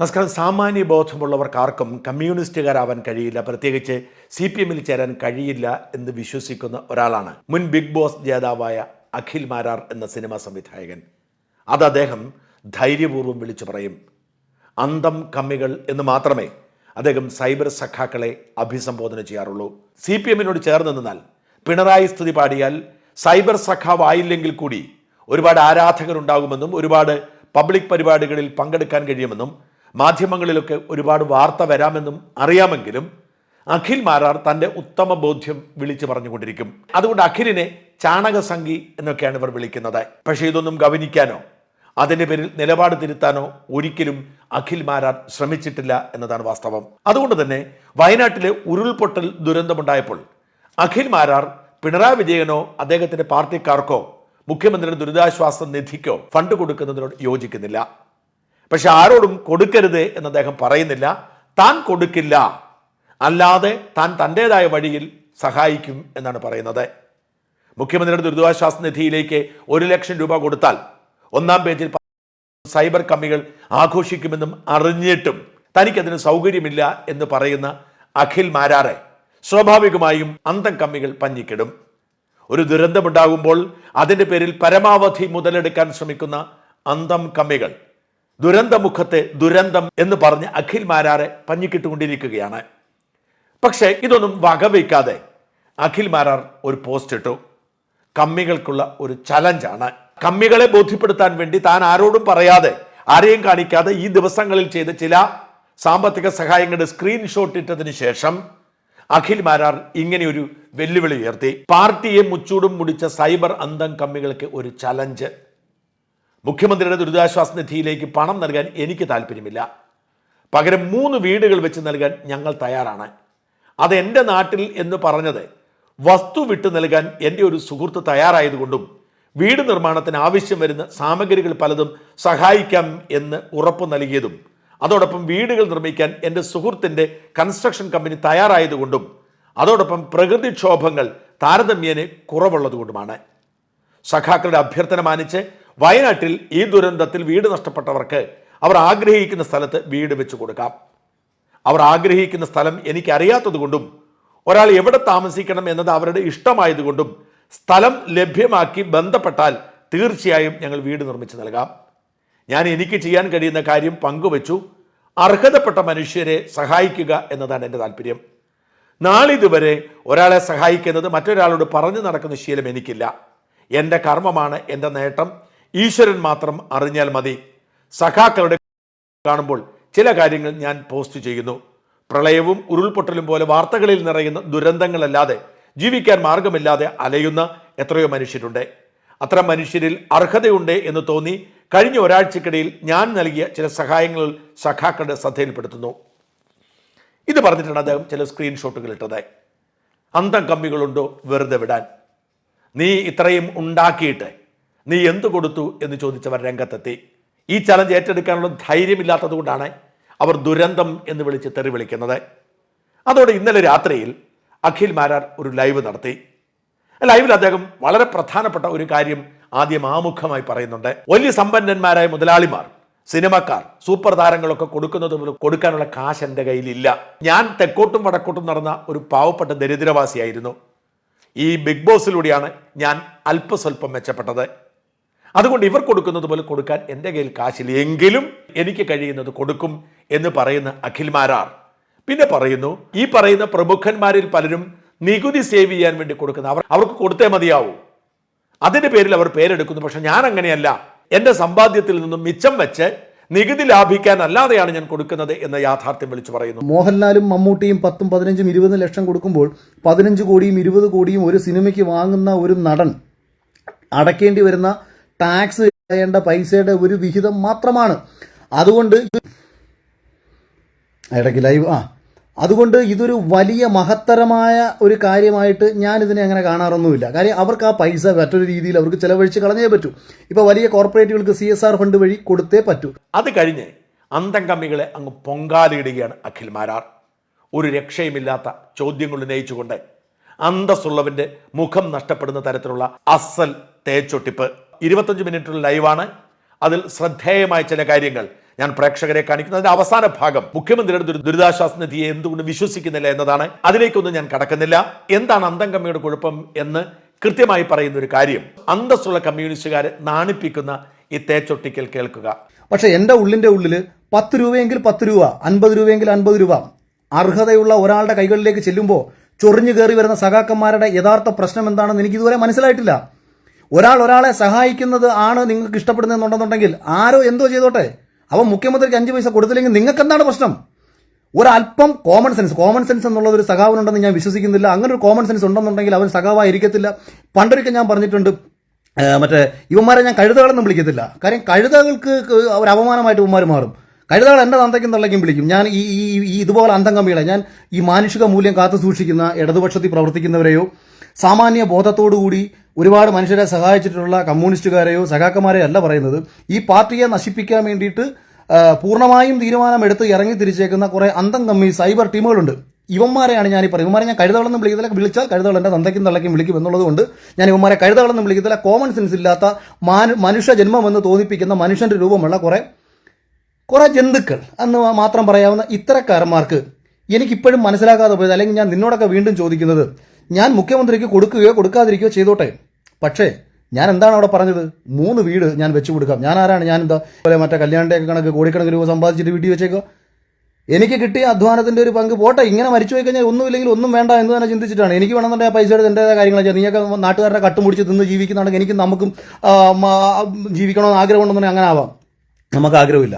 നമസ്കാരം. സാമാന്യ ബോധമുള്ളവർക്ക് ആർക്കും കമ്മ്യൂണിസ്റ്റുകാരാവാൻ കഴിയില്ല. പ്രത്യേകിച്ച് സി പി എമ്മിൽ ചേരാൻ കഴിയില്ല എന്ന് വിശ്വസിക്കുന്ന ഒരാളാണ് മുൻ ബിഗ് ബോസ് ജേതാവായ അഖിൽ മാരാർ എന്ന സിനിമാ സംവിധായകൻ. അത് അദ്ദേഹം ധൈര്യപൂർവം വിളിച്ചു പറയും. അന്തം കമ്മികൾ എന്ന് മാത്രമേ അദ്ദേഹം സൈബർ സഖാക്കളെ അഭിസംബോധന ചെയ്യാറുള്ളൂ. സി പി എമ്മിനോട് ചേർന്ന് നിന്നാൽ പിണറായി സ്തുതി പാടിയാൽ സൈബർ സഖാവായില്ലെങ്കിൽ കൂടി ഒരുപാട് ആരാധകരുണ്ടാകുമെന്നും ഒരുപാട് പബ്ലിക് പരിപാടികളിൽ പങ്കെടുക്കാൻ കഴിയുമെന്നും മാധ്യമങ്ങളിലൊക്കെ ഒരുപാട് വാർത്ത വരാമെന്നും അറിയാമെങ്കിലും അഖിൽ മാരാർ തന്റെ ഉത്തമ ബോധ്യം വിളിച്ചു പറഞ്ഞുകൊണ്ടിരിക്കും. അതുകൊണ്ട് അഖിലിനെ ചാണകസംഖി എന്നൊക്കെയാണ് ഇവർ വിളിക്കുന്നത്. പക്ഷേ ഇതൊന്നും ഗവനിക്കാനോ അതിന്റെ പേരിൽ നിലപാട് തിരുത്താനോ ഒരിക്കലും അഖിൽ മാരാർ ശ്രമിച്ചിട്ടില്ല എന്നതാണ് വാസ്തവം. അതുകൊണ്ട് തന്നെ വയനാട്ടിലെ ഉരുൾപൊട്ടൽ ദുരന്തമുണ്ടായപ്പോൾ അഖിൽ മാരാർ പിണറായി വിജയനോ അദ്ദേഹത്തിന്റെ പാർട്ടിക്കാർക്കോ മുഖ്യമന്ത്രിയുടെ ദുരിതാശ്വാസ നിധിക്കോ ഫണ്ട് കൊടുക്കുന്നതിനോട് യോജിക്കുന്നില്ല. പക്ഷെ ആരോടും കൊടുക്കരുത് എന്ന് അദ്ദേഹം പറയുന്നില്ല. താൻ കൊടുക്കില്ല. അല്ലാതെ താൻ തന്റെതായ വഴിയിൽ സഹായിക്കും എന്നാണ് പറയുന്നത്. മുഖ്യമന്ത്രിയുടെ ദുരിതാശ്വാസ നിധിയിലേക്ക് ഒരു ലക്ഷം രൂപ കൊടുത്താൽ ഒന്നാം പേജിൽ സൈബർ കമ്മികൾ ആഘോഷിക്കുമെന്നും അറിഞ്ഞിട്ടും തനിക്കതിന് സൗകര്യമില്ല എന്ന് പറയുന്ന അഖിൽ മാരാറെ സ്വാഭാവികമായും അന്തം കമ്മികൾ പഞ്ഞിക്കിടും. ഒരു ദുരന്തമുണ്ടാകുമ്പോൾ അതിന്റെ പേരിൽ പരമാവധി മുതലെടുക്കാൻ ശ്രമിക്കുന്ന അന്തം കമ്മികൾ ദുരന്തമുഖത്തെ ദുരന്തം എന്ന് പറഞ്ഞ് അഖിൽ മാരാറെ പഞ്ഞിക്കിട്ടുകൊണ്ടിരിക്കുകയാണ്. പക്ഷേ ഇതൊന്നും വകവയ്ക്കാതെ അഖിൽ മാരാർ ഒരു പോസ്റ്റ് ഇട്ടു. കമ്മികൾക്കുള്ള ഒരു ചലഞ്ചാണ്. കമ്മികളെ ബോധ്യപ്പെടുത്താൻ വേണ്ടി താൻ ആരോടും പറയാതെ ആരെയും കാണിക്കാതെ ഈ ദിവസങ്ങളിൽ ചെയ്ത ചില സാമ്പത്തിക സഹായങ്ങളുടെ സ്ക്രീൻഷോട്ട് ഇട്ടതിന് ശേഷം അഖിൽ മാരാർ ഇങ്ങനെയൊരു വെല്ലുവിളി ഉയർത്തി. പാർട്ടിയെ മുച്ചൂടും മുടിച്ച സൈബർ അന്തം കമ്മികൾക്ക് ഒരു ചലഞ്ച്. മുഖ്യമന്ത്രിയുടെ ദുരിതാശ്വാസ നിധിയിലേക്ക് പണം നൽകാൻ എനിക്ക് താല്പര്യമില്ല. പകരം മൂന്ന് വീടുകൾ വെച്ച് നൽകാൻ ഞങ്ങൾ തയ്യാറാണ്. അത് എന്റെ നാട്ടിൽ എന്ന് പറഞ്ഞത് വസ്തു വിട്ടു നൽകാൻ എന്റെ ഒരു സുഹൃത്ത് തയ്യാറായതുകൊണ്ടും വീട് നിർമ്മാണത്തിന് ആവശ്യം വരുന്ന സാമഗ്രികൾ പലതും സഹായിക്കാം എന്ന് ഉറപ്പ് നൽകിയതും അതോടൊപ്പം വീടുകൾ നിർമ്മിക്കാൻ എന്റെ സുഹൃത്തിന്റെ കൺസ്ട്രക്ഷൻ കമ്പനി തയ്യാറായതുകൊണ്ടും അതോടൊപ്പം പ്രകൃതിക്ഷോഭങ്ങൾ താരതമ്യേന കുറവുള്ളതുകൊണ്ടുമാണ്. സഖാക്കളുടെ അഭ്യർത്ഥന മാനിച്ച് വയനാട്ടിൽ ഈ ദുരന്തത്തിൽ വീട് നഷ്ടപ്പെട്ടവർക്ക് അവർ ആഗ്രഹിക്കുന്ന സ്ഥലത്ത് വീട് വെച്ച് കൊടുക്കാം. അവർ ആഗ്രഹിക്കുന്ന സ്ഥലം എനിക്കറിയാത്തതുകൊണ്ടും ഒരാൾ എവിടെ താമസിക്കണം എന്നത് അവരുടെ ഇഷ്ടമായതുകൊണ്ടും സ്ഥലം ലഭ്യമാക്കി ബന്ധപ്പെട്ടാൽ തീർച്ചയായും ഞങ്ങൾ വീട് നിർമ്മിച്ച് നൽകാം. ഞാൻ എനിക്ക് ചെയ്യാൻ കഴിയുന്ന കാര്യം പങ്കുവച്ചു. അർഹതപ്പെട്ട മനുഷ്യരെ സഹായിക്കുക എന്നതാണ് എന്റെ താല്പര്യം. നാളിതുവരെ ഒരാളെ സഹായിക്കുന്നത് മറ്റൊരാളോട് പറഞ്ഞു നടക്കുന്ന ശീലം എനിക്കില്ല. എന്റെ കർമ്മമാണ് എന്റെ നേട്ടം. ഈശ്വരൻ മാത്രം അറിഞ്ഞാൽ മതി. സഖാക്കളുടെ കാണുമ്പോൾ ചില കാര്യങ്ങൾ ഞാൻ പോസ്റ്റ് ചെയ്യുന്നു. പ്രളയവും ഉരുൾപൊട്ടലും പോലെ വാർത്തകളിൽ നിറയുന്ന ദുരന്തങ്ങളല്ലാതെ ജീവിക്കാൻ മാർഗമില്ലാതെ അലയുന്ന എത്രയോ മനുഷ്യരുണ്ട്. അത്ര മനുഷ്യരിൽ അർഹതയുണ്ട് എന്ന് തോന്നി കഴിഞ്ഞ ഒരാഴ്ചക്കിടയിൽ ഞാൻ നൽകിയ ചില സഹായങ്ങൾ സഖാക്കളുടെ ശ്രദ്ധയിൽപ്പെടുത്തുന്നു. ഇത് പറഞ്ഞിട്ടാണ് അദ്ദേഹം ചില സ്ക്രീൻഷോട്ടുകൾ ഇട്ടത്. അന്തം കമ്മികളുണ്ടോ വെറുതെ വിടാൻ. നീ ഇത്രയും ഉണ്ടാക്കിയിട്ട് നീ എന്ത് കൊടുത്തു എന്ന് ചോദിച്ചവർ രംഗത്തെത്തി. ഈ ചലഞ്ച് ഏറ്റെടുക്കാനുള്ള ധൈര്യമില്ലാത്തത് കൊണ്ടാണ് അവർ ദുരന്തം എന്ന് വിളിച്ച് തെറി വിളിക്കുന്നത്. അതോടെ ഇന്നലെ രാത്രിയിൽ അഖിൽ മാരാർ ഒരു ലൈവ് നടത്തി. ലൈവിൽ അദ്ദേഹം വളരെ പ്രധാനപ്പെട്ട ഒരു കാര്യം ആദ്യം ആമുഖമായി പറയുന്നുണ്ട്. വലിയ സമ്പന്നന്മാരായ മുതലാളിമാർ സിനിമക്കാർ സൂപ്പർ താരങ്ങളൊക്കെ കൊടുക്കുന്നത് കൊടുക്കാനുള്ള കാശ് എന്റെ കയ്യിലില്ല. ഞാൻ തെക്കോട്ടും വടക്കോട്ടും നടന്ന ഒരു പാവപ്പെട്ട ദരിദ്രവാസിയായിരുന്നു. ഈ ബിഗ് ബോസിലൂടെയാണ് ഞാൻ അല്പസ്വല്പം മെച്ചപ്പെട്ടത്. അതുകൊണ്ട് ഇവർ കൊടുക്കുന്നത് പോലെ കൊടുക്കാൻ എന്റെ കയ്യിൽ കാശില്ല എങ്കിലും എനിക്ക് കഴിയുന്നത് കൊടുക്കും എന്ന് പറയുന്ന അഖിൽമാരാർ. പിന്നെ പറയുന്നു ഈ പറയുന്ന പ്രമുഖന്മാരിൽ പലരും നികുതി സേവ് ചെയ്യാൻ വേണ്ടി കൊടുക്കുന്ന അവർ അവർക്ക് കൊടുത്തേ മതിയാവൂ. അതിന്റെ പേരിൽ അവർ പേരെടുക്കുന്നു പക്ഷെ ഞാൻ അങ്ങനെയല്ല. എന്റെ സമ്പാദ്യത്തിൽ നിന്നും മിച്ചം വെച്ച് നികുതി ലാഭിക്കാൻ അല്ലാതെയാണ് ഞാൻ കൊടുക്കുന്നത് എന്ന യാഥാർത്ഥ്യം വിളിച്ചു പറയുന്നു. മോഹൻലാലും മമ്മൂട്ടിയും പത്തും പതിനഞ്ചും ഇരുപതും ലക്ഷം കൊടുക്കുമ്പോൾ പതിനഞ്ച് കോടിയും ഇരുപത് കോടിയും ഒരു സിനിമയ്ക്ക് വാങ്ങുന്ന ഒരു നടൻ അടക്കേണ്ടി വരുന്ന ടാക്സ് ചെയ്യേണ്ട പൈസയുടെ ഒരു വിഹിതം മാത്രമാണ്. അതുകൊണ്ട് ഇടയ്ക്ക് ലൈവ് ആ. അതുകൊണ്ട് ഇതൊരു വലിയ മഹത്തരമായ ഒരു കാര്യമായിട്ട് ഞാൻ ഇതിനെ അങ്ങനെ കാണാറൊന്നുമില്ല. കാര്യം അവർക്ക് ആ പൈസ മറ്റൊരു രീതിയിൽ അവർക്ക് ചിലവഴിച്ച് കളഞ്ഞേ പറ്റൂ. ഇപ്പോൾ വലിയ കോർപ്പറേറ്റുകൾക്ക് സി എസ് ആർ ഫണ്ട് വഴി കൊടുത്തേ പറ്റൂ. അത് കഴിഞ്ഞ് അന്തം കമ്മികളെ അങ്ങ് പൊങ്കാലിടുകയാണ് അഖിൽ മാരാർ ഒരു രക്ഷയുമില്ലാത്ത ചോദ്യങ്ങൾ ഉന്നയിച്ചുകൊണ്ട് അന്തസ്സുള്ളവന്റെ മുഖം നഷ്ടപ്പെടുന്ന തരത്തിലുള്ള അസൽ തേച്ചൊട്ടിപ്പ്. ഇരുപത്തഞ്ച് മിനിറ്റുള്ള ലൈവാണ്. അതിൽ ശ്രദ്ധേയമായ ചില കാര്യങ്ങൾ ഞാൻ പ്രേക്ഷകരെ കാണിക്കുന്നതിന്റെ അവസാന ഭാഗം മുഖ്യമന്ത്രിയുടെ ദുരി- ദുരിതാശ്വാസ നിധിയെ എന്തുകൊണ്ട് വിശ്വസിക്കുന്നില്ല എന്നതാണ്. അതിലേക്കൊന്നും ഞാൻ കടക്കുന്നില്ല. എന്താണ് അന്തം കമ്മിയുടെ കുഴപ്പം എന്ന് കൃത്യമായി പറയുന്ന ഒരു കാര്യം. അന്തസ്സുള്ള കമ്മ്യൂണിസ്റ്റുകാരെ നാണിപ്പിക്കുന്ന ഈ തേച്ചൊട്ടിക്കൽ കേൾക്കുക. പക്ഷേ എന്റെ ഉള്ളിന്റെ ഉള്ളിൽ പത്ത് രൂപയെങ്കിൽ പത്ത് രൂപ അൻപത് രൂപയെങ്കിൽ അൻപത് രൂപ അർഹതയുള്ള ഒരാളുടെ കൈകളിലേക്ക് ചെല്ലുമ്പോൾ ചൊറിഞ്ഞു കയറി വരുന്ന സഖാക്കന്മാരുടെ യഥാർത്ഥ പ്രശ്നം എന്താണെന്ന് എനിക്ക് ഇതുവരെ മനസ്സിലായിട്ടില്ല. ഒരാൾ ഒരാളെ സഹായിക്കുന്നത് ആണ് നിങ്ങൾക്ക് ഇഷ്ടപ്പെടുന്നതെന്നുണ്ടെന്നുണ്ടെങ്കിൽ ആരോ എന്തോ ചെയ്തോട്ടെ. അവൻ മുഖ്യമന്ത്രിക്ക് അഞ്ച് പൈസ കൊടുത്തില്ലെങ്കിൽ നിങ്ങൾക്ക് എന്താണ് പ്രശ്നം? ഒരല്പം കോമൺ സെൻസ് കോമൺ സെൻസ് എന്നുള്ള ഒരു സഖാവിനുണ്ടെന്ന് ഞാൻ വിശ്വസിക്കുന്നില്ല. അങ്ങനെ ഒരു കോമൺ സെൻസ് ഉണ്ടെന്നുണ്ടെങ്കിൽ അവൻ സഖാവായിരിക്കത്തില്ല. പണ്ടൊരിക്കൽ ഞാൻ പറഞ്ഞിട്ടുണ്ട് മറ്റേ ഇവന്മാരെ ഞാൻ കഴുതകളെന്നും വിളിക്കത്തില്ല. കാര്യം കഴുതകൾക്ക് ഒരു അപമാനമായിട്ട് ഇവന്മാർ മാറും. കഴുതകൾ എന്റെ തന്തയ്ക്കും തള്ളയ്ക്കും വിളിക്കും. ഞാൻ ഈ ഈ ഇതുപോലെ അന്തം കമ്പികളെ ഞാൻ ഈ മാനുഷിക മൂല്യം കാത്തു സൂക്ഷിക്കുന്ന ഇടതുപക്ഷത്തിൽ പ്രവർത്തിക്കുന്നവരെയോ സാമാന്യ ബോധത്തോടുകൂടി ഒരുപാട് മനുഷ്യരെ സഹായിച്ചിട്ടുള്ള കമ്മ്യൂണിസ്റ്റുകാരെയോ സഖാക്കന്മാരെയോ അല്ല പറയുന്നത്. ഈ പാർട്ടിയെ നശിപ്പിക്കാൻ വേണ്ടിയിട്ട് പൂർണമായും തീരുമാനമെടുത്ത് ഇറങ്ങി തിരിച്ചേക്കുന്ന കുറെ അന്തം കമ്മി സൈബർ ടീമുകളുണ്ട്. ഇവന്മാരെയാണ് ഞാൻ ഈ പറയുന്നത്. ഇവന്മാരെ ഞാൻ കഴുതകളെന്നും വിളിക്കത്തില്ല. വിളിച്ചാൽ കഴുതകൾ എന്റെ തന്തയ്ക്കും തള്ളയ്ക്കും വിളിക്കും എന്നുള്ളതുകൊണ്ട് ഞാൻ ഇവന്മാരെ കഴുതകളെന്നും വിളിക്കത്തില്ല. കോമൺ സെൻസ് ഇല്ലാത്ത മാനു മനുഷ്യ ജന്മമെന്ന് തോന്നിപ്പിക്കുന്ന മനുഷ്യന്റെ രൂപമുള്ള കുറേ കുറേ ജന്തുക്കൾ. എന്ന് മാത്രം പറയാവുന്ന ഇത്തരക്കാരന്മാർക്ക് എനിക്കിപ്പോഴും മനസ്സിലാക്കാതെ പോയത് അല്ലെങ്കിൽ ഞാൻ നിന്നോടൊക്കെ വീണ്ടും ചോദിക്കുന്നത് ഞാൻ മുഖ്യമന്ത്രിക്ക് കൊടുക്കുകയോ കൊടുക്കാതിരിക്കുകയോ ചെയ്തോട്ടെ. പക്ഷേ ഞാൻ എന്താണ് അവിടെ പറഞ്ഞത്? മൂന്ന് വീട് ഞാൻ വെച്ചു കൊടുക്കാം. ഞാൻ ആരാണ് ഞാൻ എന്താ പോലെ മറ്റേ കല്യാണിന്റെയൊക്കെ കണക്ക് കോടിക്കണക്കിന് രൂപ സമ്പാദിച്ചിട്ട് വീട്ടിൽ വെച്ചേക്കോ എനിക്ക് കിട്ടിയ അധ്വാനത്തിന്റെ ഒരു പങ്ക് പോട്ടെ. ഇങ്ങനെ മരിച്ചു പോയി കഴിഞ്ഞാൽ ഒന്നുമില്ലെങ്കിൽ ഒന്നും വേണ്ട എന്ന് തന്നെ ചിന്തിച്ചിട്ടാണ്. എനിക്ക് വേണമെന്നുണ്ടെങ്കിൽ ആ എടുത്ത് എന്റെതായ കാര്യങ്ങൾ ചെയ്യാം നീയൊക്കെ നാട്ടുകാരുടെ കട്ടുമുടിച്ച് തിന്ന് ജീവിക്കുന്നുണ്ടെങ്കിൽ എനിക്ക് നമുക്കും ജീവിക്കണമെന്ന് ആഗ്രഹമുണ്ടെന്നുണ്ടെങ്കിൽ അങ്ങനെ ആവാം. നമുക്ക് ആഗ്രഹമില്ല.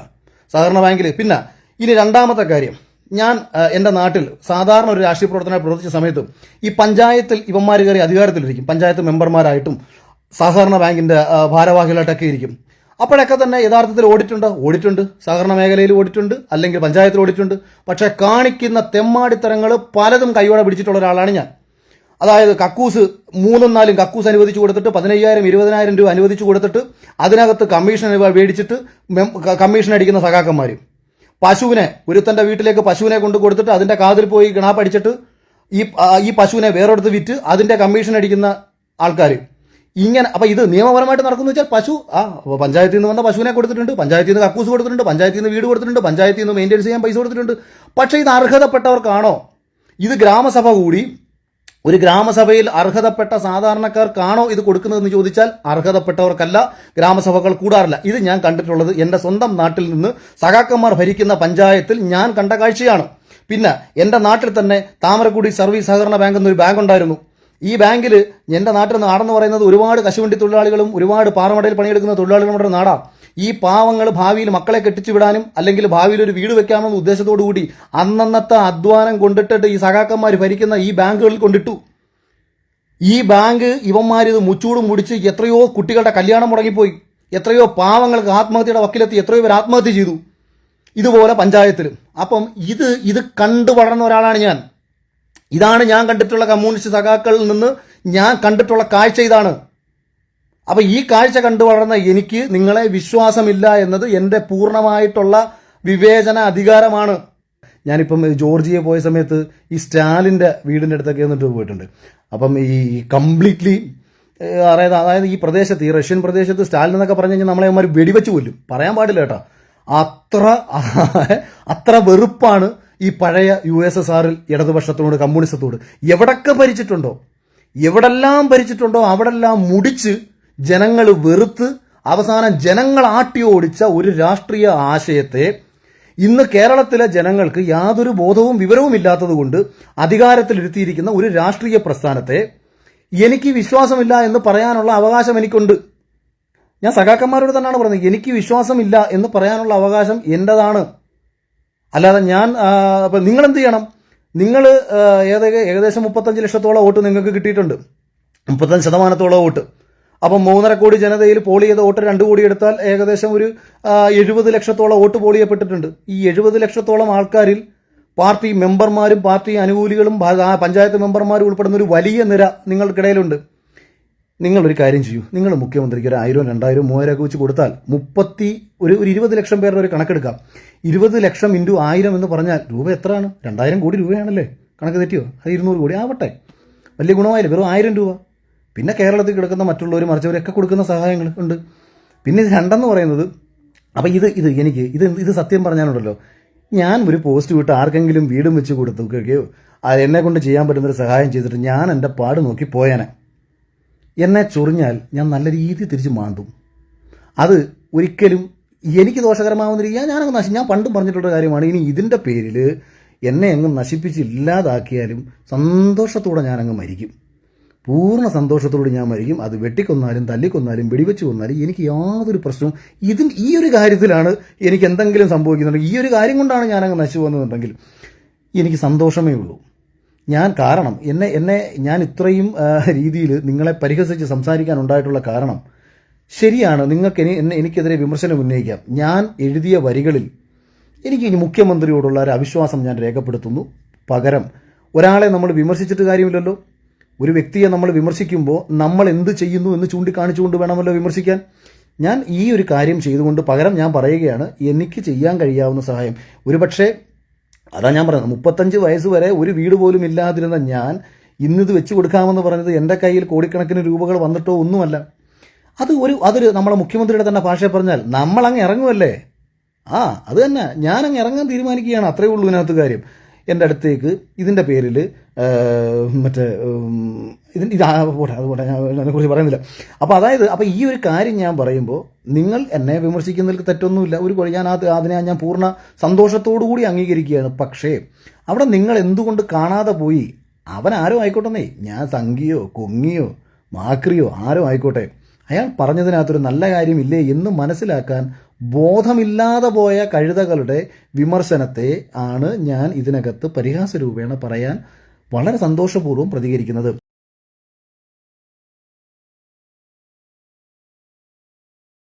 സാധാരണ ബാങ്കിൽ. പിന്നെ ഇനി രണ്ടാമത്തെ കാര്യം. ഞാൻ എന്റെ നാട്ടിൽ സാധാരണ ഒരു രാഷ്ട്രീയ പ്രവർത്തനമായി പ്രവർത്തിച്ച സമയത്തും ഈ പഞ്ചായത്തിൽ ഇവന്മാർ കയറി അധികാരത്തിലിരിക്കും. പഞ്ചായത്ത് മെമ്പർമാരായിട്ടും സഹകരണ ബാങ്കിന്റെ ഭാരവാഹികളായിട്ടൊക്കെ ഇരിക്കും. അപ്പോഴൊക്കെ തന്നെ യഥാർത്ഥത്തിൽ ഓടിട്ടുണ്ട് ഉണ്ട് സഹകരണ മേഖലയിൽ ഓടിട്ടുണ്ട് അല്ലെങ്കിൽ പഞ്ചായത്തിൽ ഓടിട്ടുണ്ട് പക്ഷേ കാണിക്കുന്ന തെമ്മാടിത്തരങ്ങൾ പലതും കൈയോടെ പിടിച്ചിട്ടുള്ള ഒരാളാണ് ഞാൻ. അതായത് കക്കൂസ് മൂന്നും നാലും കക്കൂസ് അനുവദിച്ചു കൊടുത്തിട്ട് പതിനയ്യായിരം ഇരുപതിനായിരം രൂപ അനുവദിച്ചു കൊടുത്തിട്ട് അതിനകത്ത് കമ്മീഷൻ മേടിച്ചിട്ട് കമ്മീഷൻ അടിക്കുന്ന സഖാക്കന്മാർ പശുവിനെ ഒരുത്തന്റെ വീട്ടിലേക്ക് പശുവിനെ കൊണ്ട് കൊടുത്തിട്ട് അതിന്റെ കാതിൽ പോയി ഗണാപ്പടിച്ചിട്ട് ഈ ഈ പശുവിനെ വേറെടുത്ത് വിറ്റ് അതിന്റെ കമ്മീഷൻ അടിക്കുന്ന ആൾക്കാർ ഇങ്ങനെ അപ്പോൾ ഇത് നിയമപരമായിട്ട് നടക്കുന്നു വെച്ചാൽ പശു ആ അപ്പൊ പഞ്ചായത്തിൽ നിന്ന് വന്ന പശുവിനെ കൊടുത്തിട്ടുണ്ട് പഞ്ചായത്തിൽ നിന്ന് കക്കൂസ് കൊടുത്തിട്ടുണ്ട് പഞ്ചായത്തിൽ നിന്ന് വീട് കൊടുത്തിട്ടുണ്ട് പഞ്ചായത്തിൽ നിന്ന് മെയിന്റെയിൻസ് ചെയ്യാൻ പൈസ കൊടുത്തിട്ടുണ്ട്. പക്ഷേ ഇത് അർഹതപ്പെട്ടവർക്കാണോ? ഇത് ഗ്രാമസഭ കൂടി ഒരു ഗ്രാമസഭയിൽ അർഹതപ്പെട്ട സാധാരണക്കാർക്കാണോ ഇത് കൊടുക്കുന്നതെന്ന് ചോദിച്ചാൽ അർഹതപ്പെട്ടവർക്കല്ല ഗ്രാമസഭകൾ കൂടാറില്ല. ഇത് ഞാൻ കണ്ടിട്ടുള്ളത് എന്റെ സ്വന്തം നാട്ടിൽ നിന്ന് സഖാക്കന്മാർ ഭരിക്കുന്ന പഞ്ചായത്തിൽ ഞാൻ കണ്ട കാഴ്ചയാണ്. പിന്നെ എന്റെ നാട്ടിൽ തന്നെ താമരക്കുടി സർവീസ് സഹകരണ ബാങ്ക് എന്നൊരു ബാങ്ക് ഉണ്ടായിരുന്നു. ഈ ബാങ്കിൽ എന്റെ നാട്ടിൽ നാടെന്ന് പറയുന്നത് ഒരുപാട് കശുവണ്ടി തൊഴിലാളികളും ഒരുപാട് പാറമടയിൽ പണിയെടുക്കുന്ന തൊഴിലാളികളുടെ നാടാണ് ഈ പാവങ്ങൾ ഭാവിയിൽ മക്കളെ കെട്ടിച്ചു വിടാനും അല്ലെങ്കിൽ ഭാവിയിൽ ഒരു വീട് വെക്കാമെന്ന ഉദ്ദേശത്തോടു കൂടി അന്നന്നത്തെ അധ്വാനം കൊണ്ടിട്ടിട്ട് ഈ സഖാക്കന്മാർ ഭരിക്കുന്ന ഈ ബാങ്കുകളിൽ കൊണ്ടിട്ടു. ഈ ബാങ്ക് ഇവന്മാർ ഇത് മുച്ചൂടും മുടിച്ച് എത്രയോ കുട്ടികളുടെ കല്യാണം മുടങ്ങിപ്പോയി. എത്രയോ പാവങ്ങൾക്ക് ആത്മഹത്യയുടെ വക്കിലെത്തി എത്രയോ പേർ ആത്മഹത്യ ചെയ്തു. ഇതുപോലെ പഞ്ചായത്തിലും. അപ്പം ഇത് ഇത് കണ്ടു വളർന്ന ഒരാളാണ് ഞാൻ. ഇതാണ് ഞാൻ കണ്ടിട്ടുള്ള കമ്മ്യൂണിസ്റ്റ് സഖാക്കളിൽ നിന്ന് ഞാൻ കണ്ടിട്ടുള്ള കാഴ്ച ഇതാണ്. അപ്പൊ ഈ കാഴ്ച കണ്ടു വളർന്ന എനിക്ക് നിങ്ങളെ വിശ്വാസമില്ല എന്നത് എന്റെ പൂർണമായിട്ടുള്ള വിവേചന അധികാരമാണ്. ഞാനിപ്പം ജോർജിയെ പോയ സമയത്ത് ഈ സ്റ്റാലിന്റെ വീടിന്റെ അടുത്തൊക്കെ എന്നിട്ട് പോയിട്ടുണ്ട്. അപ്പം ഈ കംപ്ലീറ്റ്ലി അതായത് അതായത് ഈ പ്രദേശത്ത് ഈ റഷ്യൻ പ്രദേശത്ത് സ്റ്റാലിൻ എന്നൊക്കെ പറഞ്ഞു കഴിഞ്ഞാൽ നമ്മളെ അവന്മാർ വെടിവെച്ച് കൊല്ലും. പറയാൻ പാടില്ല കേട്ടോ. അത്ര അത്ര വെറുപ്പാണ് ഈ പഴയ യു എസ് എസ് ആറിൽ ഇടതുപക്ഷത്തോട് കമ്മ്യൂണിസത്തോട്. എവിടൊക്കെ ഭരിച്ചിട്ടുണ്ടോ? എവിടെല്ലാം ഭരിച്ചിട്ടുണ്ടോ അവിടെല്ലാം മുടിച്ച് ജനങ്ങൾ വെറുത്ത് അവസാനം ജനങ്ങൾ ആട്ടി ഓടിച്ച ഒരു രാഷ്ട്രീയ ആശയത്തെ ഇന്ന് കേരളത്തിലെ ജനങ്ങൾക്ക് യാതൊരു ബോധവും വിവരവും ഇല്ലാത്തത് കൊണ്ട് അധികാരത്തിലിരുത്തിയിരിക്കുന്ന ഒരു രാഷ്ട്രീയ പ്രസ്ഥാനത്തെ എനിക്ക് വിശ്വാസമില്ല എന്ന് പറയാനുള്ള അവകാശം എനിക്കുണ്ട്. ഞാൻ സഖാക്കന്മാരോട് തന്നെയാണ് പറയുന്നത് എനിക്ക് വിശ്വാസമില്ല എന്ന് പറയാനുള്ള അവകാശം എന്റെതാണ് അല്ലാതെ ഞാൻ അപ്പം നിങ്ങൾ എന്ത് ചെയ്യണം? നിങ്ങൾ ഏകദേശം മുപ്പത്തഞ്ച് ലക്ഷത്തോളം വോട്ട് നിങ്ങൾക്ക് കിട്ടിയിട്ടുണ്ട്. മുപ്പത്തഞ്ച് ശതമാനത്തോളം വോട്ട്. അപ്പം മൂന്നര കോടി ജനതയിൽ പോൾ ചെയ്ത വോട്ട് രണ്ട് കോടി എടുത്താൽ ഏകദേശം ഒരു എഴുപത് ലക്ഷത്തോളം വോട്ട് പോൾ ചെയ്യപ്പെട്ടിട്ടുണ്ട്. ഈ എഴുപത് ലക്ഷത്തോളം ആൾക്കാരിൽ പാർട്ടി മെമ്പർമാരും പാർട്ടി അനുകൂലികളും പഞ്ചായത്ത് മെമ്പർമാരും ഉൾപ്പെടുന്ന ഒരു വലിയ നിര നിങ്ങൾക്കിടയിലുണ്ട്. നിങ്ങളൊരു കാര്യം ചെയ്യൂ. നിങ്ങൾ മുഖ്യമന്ത്രിക്ക് ഒരു ആയിരം രണ്ടായിരം മൂവായിരം ഒക്കെ വെച്ച് കൊടുത്താൽ മുപ്പത്തി ഒരു ഒരു ഇരുപത് ലക്ഷം പേരുടെ ഒരു കണക്കെടുക്കാം. ഇരുപത് ലക്ഷം ഇന്റു ആയിരം എന്ന് പറഞ്ഞാൽ രൂപ എത്രയാണ്? രണ്ടായിരം കോടി രൂപയാണല്ലേ? കണക്ക് തെറ്റിയോ? അത് ഇരുന്നൂറ് കോടി ആവട്ടെ. വലിയ ഗുണമായില്ലേ? വെറും ആയിരം രൂപ. പിന്നെ കേരളത്തിൽ കിടക്കുന്ന മറ്റുള്ളവർ മറിച്ചവരൊക്കെ കൊടുക്കുന്ന സഹായങ്ങൾ ഉണ്ട്. പിന്നെ ഇത് രണ്ടെന്ന് പറയുന്നത് അപ്പോൾ ഇത് ഇത് എനിക്ക് ഇത് ഇത് സത്യം പറഞ്ഞാലുണ്ടല്ലോ. ഞാൻ ഒരു പോസ്റ്റ് വിട്ട് ആർക്കെങ്കിലും വീടും വെച്ച് കൊടുത്തുകയോ എന്നെ കൊണ്ട് ചെയ്യാൻ പറ്റുന്നൊരു സഹായം ചെയ്തിട്ട് ഞാൻ എന്റെ പാട് നോക്കി പോയേനെ. എന്നെ ചൊറിഞ്ഞാൽ ഞാൻ നല്ല രീതിയിൽ തിരിച്ച് മാന്തും. അത് ഒരിക്കലും എനിക്ക് ദോഷകരമാവുന്ന രീതി ഞാനങ്ങ് നശി ഞാൻ പണ്ടും പറഞ്ഞിട്ടുള്ള കാര്യമാണ്. ഇനി ഇതിന്റെ പേരിൽ എന്നെ അങ്ങ് നശിപ്പിച്ച് ഇല്ലാതാക്കിയാലും സന്തോഷത്തോടെ ഞാനങ്ങ് മരിക്കും. പൂർണ സന്തോഷത്തോട് ഞാൻ മരിക്കും. അത് വെട്ടിക്കൊന്നാലും തല്ലിക്കൊന്നാലും വെടിവെച്ച് കൊന്നാലും എനിക്ക് യാതൊരു പ്രശ്നവും ഇതിൻ ഈ ഒരു കാര്യത്തിലാണ് എനിക്ക് എന്തെങ്കിലും സംഭവിക്കുന്നുണ്ടെങ്കിൽ ഈ ഒരു കാര്യം കൊണ്ടാണ് ഞാനങ്ങ് നശിച്ചു പോകുന്നതെന്നുണ്ടെങ്കിൽ എനിക്ക് സന്തോഷമേ ഉള്ളൂ. ഞാൻ കാരണം എന്നെ എന്നെ ഞാൻ ഇത്രയും രീതിയിൽ നിങ്ങളെ പരിഹസിച്ച് സംസാരിക്കാൻ ഉണ്ടായിട്ടുള്ള കാരണം ശരിയാണ്. നിങ്ങൾക്ക് ഇനി എന്നെ എനിക്കെതിരെ വിമർശനം ഉന്നയിക്കാം. ഞാൻ എഴുതിയ വരികളിൽ എനിക്ക് ഇനി മുഖ്യമന്ത്രിയോടുള്ള ഒരു അവിശ്വാസം ഞാൻ രേഖപ്പെടുത്തുന്നു. പകരം ഒരാളെ നമ്മൾ വിമർശിച്ചിട്ട് കാര്യമില്ലല്ലോ. ഒരു വ്യക്തിയെ നമ്മൾ വിമർശിക്കുമ്പോൾ നമ്മൾ എന്ത് ചെയ്യുന്നു എന്ന് ചൂണ്ടിക്കാണിച്ചുകൊണ്ട് വേണമല്ലോ വിമർശിക്കാൻ. ഞാൻ ഈ ഒരു കാര്യം ചെയ്തുകൊണ്ട് പകരം ഞാൻ പറയുകയാണ് എനിക്ക് ചെയ്യാൻ കഴിയാവുന്ന സഹായം. ഒരുപക്ഷെ അതാ ഞാൻ പറയുന്നത് മുപ്പത്തഞ്ച് വയസ്സ് വരെ ഒരു വീട് പോലും ഇല്ലാതിരുന്ന ഞാൻ ഇന്നിത് വെച്ച് കൊടുക്കാമെന്ന് പറഞ്ഞത് എന്റെ കയ്യിൽ കോടിക്കണക്കിന് രൂപകൾ വന്നിട്ടോ ഒന്നുമല്ല. അത് ഒരു അതൊരു നമ്മളെ മുഖ്യമന്ത്രിയുടെ തന്നെ ഭാഷയിൽ പറഞ്ഞാൽ നമ്മളങ്ങ് ഇറങ്ങുമല്ലേ ആ അത് തന്നെ. ഞാനങ്ങ് ഇറങ്ങാൻ തീരുമാനിക്കുകയാണ് അത്രേ ഉള്ളൂ ഇതിനകത്ത് കാര്യം. എന്റെ അടുത്തേക്ക് ഇതിന്റെ പേരിൽ മറ്റേ ഇതിന് ഇത് പോട്ടെ അത് പോട്ടെ ഞാൻ അതിനെക്കുറിച്ച് പറയുന്നില്ല. അപ്പോൾ അതായത് അപ്പോൾ ഈ ഒരു കാര്യം ഞാൻ പറയുമ്പോൾ നിങ്ങൾ എന്നെ വിമർശിക്കുന്നതിൽ തെറ്റൊന്നുമില്ല. ഒരു ഞാൻ അത് അതിനെ ഞാൻ പൂർണ സന്തോഷത്തോടു കൂടി അംഗീകരിക്കുകയാണ്. പക്ഷേ അവിടെ നിങ്ങൾ എന്തുകൊണ്ട് കാണാതെ പോയി? അവൻ ആരോ ആയിക്കോട്ടെന്നേ. ഞാൻ സംഘിയോ കൊങ്ങിയോ മാക്രിയോ ആരോ ആയിക്കോട്ടെ. അയാൾ പറഞ്ഞതിനകത്തൊരു നല്ല കാര്യമില്ലേ എന്ന് മനസ്സിലാക്കാൻ ബോധമില്ലാതെ പോയ കഴുതകളുടെ വിമർശനത്തെ ആണ് ഞാൻ ഇതിനകത്ത് പരിഹാസ രൂപേണ പറയാൻ വളരെ സന്തോഷപൂർവം പ്രതികരിക്കുന്നത്.